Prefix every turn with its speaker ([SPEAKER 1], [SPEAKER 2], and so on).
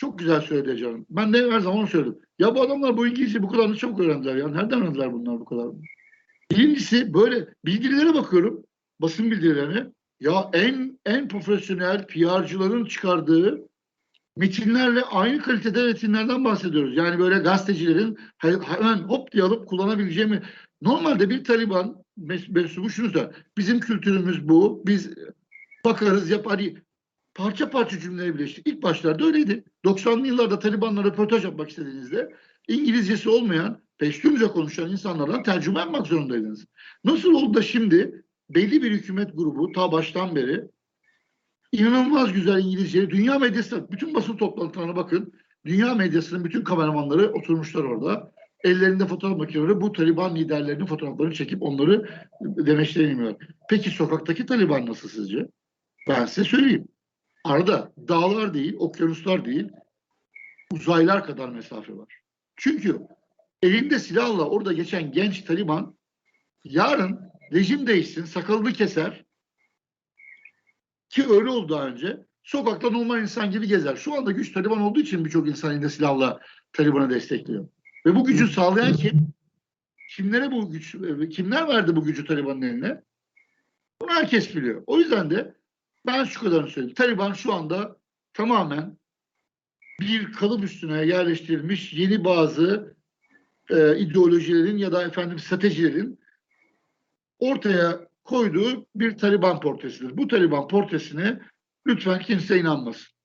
[SPEAKER 1] çok güzel söyledi canım. Ben de her zaman söyledim. Ya bu adamlar bu İngilizce bu kadar çabuk öğrendiler ya. Nereden öğrendiler bunlar bu kadar? Birincisi böyle bildirilere bakıyorum. Basın bildirilerine. Ya en en profesyonel PR'cıların çıkardığı metinlerle aynı kalitede metinlerden bahsediyoruz. Yani böyle gazetecilerin he- hemen hop diye alıp kullanabileceğimi. Normalde bir Taliban mensubu şunu söyler. Bizim kültürümüz bu. Biz bakarız yap parça parça cümleleri birleştik. İlk başlarda öyleydi. 90'lı yıllarda Taliban'la röportaj yapmak istediğinizde İngilizcesi olmayan, Peştunca konuşan insanlardan tercüme yapmak zorundaydınız. Nasıl oldu da şimdi belli bir hükümet grubu ta baştan beri inanılmaz güzel İngilizce, dünya medyası, bütün basın toplantılarına bakın. Dünya medyasının bütün kameramanları oturmuşlar orada. Ellerinde fotoğraf makineleri bu Taliban liderlerinin fotoğraflarını çekip onları demeçlenmiyor. Peki sokaktaki Taliban nasıl sizce? Ben size söyleyeyim. Arada dağlar değil, okyanuslar değil, uzaylar kadar mesafe var. Çünkü elinde silahla orada geçen genç Taliban yarın rejim değişsin, sakalını keser ki öyle oldu daha önce. Sokakta normal insan gibi gezer. Şu anda güç Taliban olduğu için birçok insan elinde silahla Taliban'ı destekliyor. Ve bu gücü sağlayan kim? Kimlere bu güç, kimler verdi bu gücü Taliban'ın eline? Bunu herkes biliyor. O yüzden de ben şu kadarını söyleyeyim. Taliban şu anda tamamen bir kalıp üstüne yerleştirilmiş yeni bazı e, ideolojilerin ya da efendim stratejilerin ortaya koyduğu bir Taliban portresidir. Bu Taliban portresine lütfen kimse inanmasın.